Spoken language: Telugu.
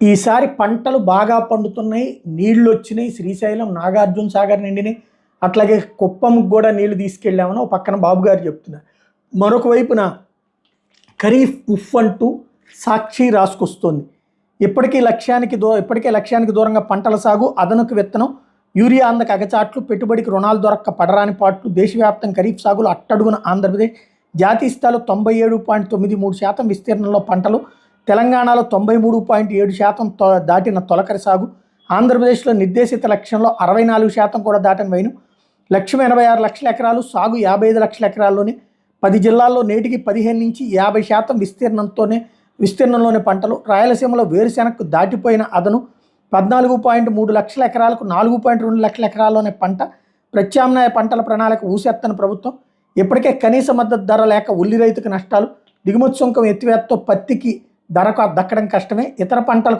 ఈసారి పంటలు బాగా పండుతున్నాయి నీళ్ళు వచ్చినాయి. శ్రీశైలం నాగార్జున సాగర్ నిండినాయి. అట్లాగే కుప్పంకి కూడా నీళ్ళు తీసుకెళ్ళామని ఒక పక్కన బాబు గారు చెప్తున్నారు. మరొక వైపున ఖరీఫ్ ఉఫ్ అంటూ సాక్షి రాసుకొస్తోంది. ఇప్పటికీ లక్ష్యానికి దూ ఇప్పటికే లక్ష్యానికి దూరంగా పంటల సాగు అదనపు విత్తనం యూరియా అందక అగచాట్లు పెట్టుబడికి రుణాలు దొరక్క పడరాని పాట్లు దేశవ్యాప్తం ఖరీఫ్ సాగులు అట్టడుగున ఆంధ్రప్రదేశ్ జాతీయ స్థాయిలో తొంభై ఏడు పాయింట్ తొమ్మిది మూడు శాతం విస్తీర్ణంలో పంటలు తెలంగాణలో తొంభై మూడు పాయింట్ ఏడు శాతం తొ- దాటిన తొలకరి సాగు ఆంధ్రప్రదేశ్లో నిర్దేశిత లక్ష్యంలో అరవై నాలుగు శాతం కూడా దాటిన వైను. లక్ష్యం ఎనభై ఆరు లక్షల ఎకరాలు సాగు యాభై ఐదు లక్షల ఎకరాల్లోనే పది జిల్లాల్లో నేటికి పదిహేను నుంచి యాభై శాతం విస్తీర్ణంతోనే విస్తీర్ణంలోని పంటలు. రాయలసీమలో వేరుశెనగకు దాటిపోయిన అదను పద్నాలుగు పాయింట్ మూడు లక్షల ఎకరాలకు నాలుగు పాయింట్ రెండు లక్షల ఎకరాల్లోనే పంట. ప్రత్యామ్నాయ పంటల ప్రణాళిక ఊసెత్తని ప్రభుత్వం. ఇప్పటికే కనీస మద్దతు ధర లేక ఉల్లి రైతుకు నష్టాలు. దిగుమతి సుంకం ఎత్తివేతతో పత్తికి ధరకు దక్కడం కష్టమే. ఇతర పంటలకు